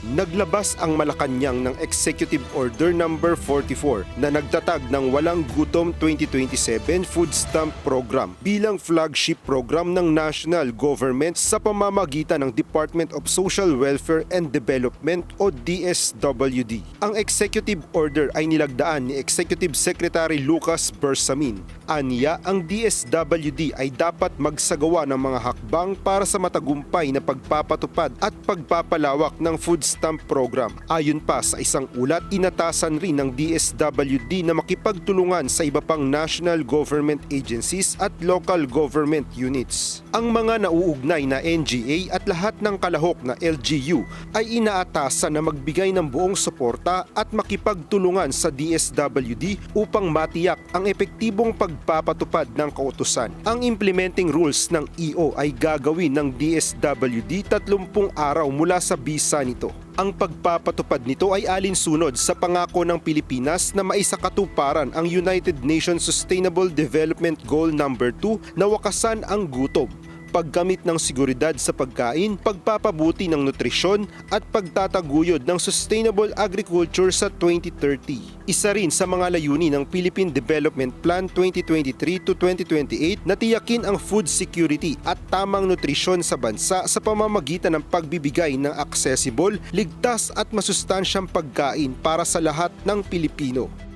naglabas ang Malacanang ng Executive Order number 44 na nagtatag ng Walang Gutom 2027 Food Stamp Program bilang flagship program ng national government sa pamamagitan ng Department of Social Welfare and Development o DSWD. Ang Executive Order ay nilagdaan ni Executive Secretary Lucas Bersamin. Aniya, ang DSWD ay dapat magsagawa ng mga hakbang para sa matagumpay na pagpapatupad at pagpapalawak ng food stamp program. Ayon pa sa isang ulat, inatasan rin ng DSWD na makipagtulungan sa iba pang national government agencies at local government units. Ang mga nauugnay na NGA at lahat ng kalahok na LGU ay inaatasan na magbigay ng buong suporta at makipagtulungan sa DSWD upang matiyak ang epektibong pagpapatupad ng kautusan. Ang implementing rules ng EO ay gagawin ng DSWD 30 araw mula sa bisa nito. Ang pagpapatupad nito ay alinsunod sa pangako ng Pilipinas na maisakatuparan ang United Nations Sustainable Development Goal number 2 na wakasan ang gutom paggamit ng seguridad sa pagkain, pagpapabuti ng nutrisyon at pagtataguyod ng sustainable agriculture sa 2030. Isa rin sa mga layunin ng Philippine Development Plan 2023 to 2028 na tiyakin ang food security at tamang nutrisyon sa bansa sa pamamagitan ng pagbibigay ng accessible, ligtas at masustansyang pagkain para sa lahat ng Pilipino.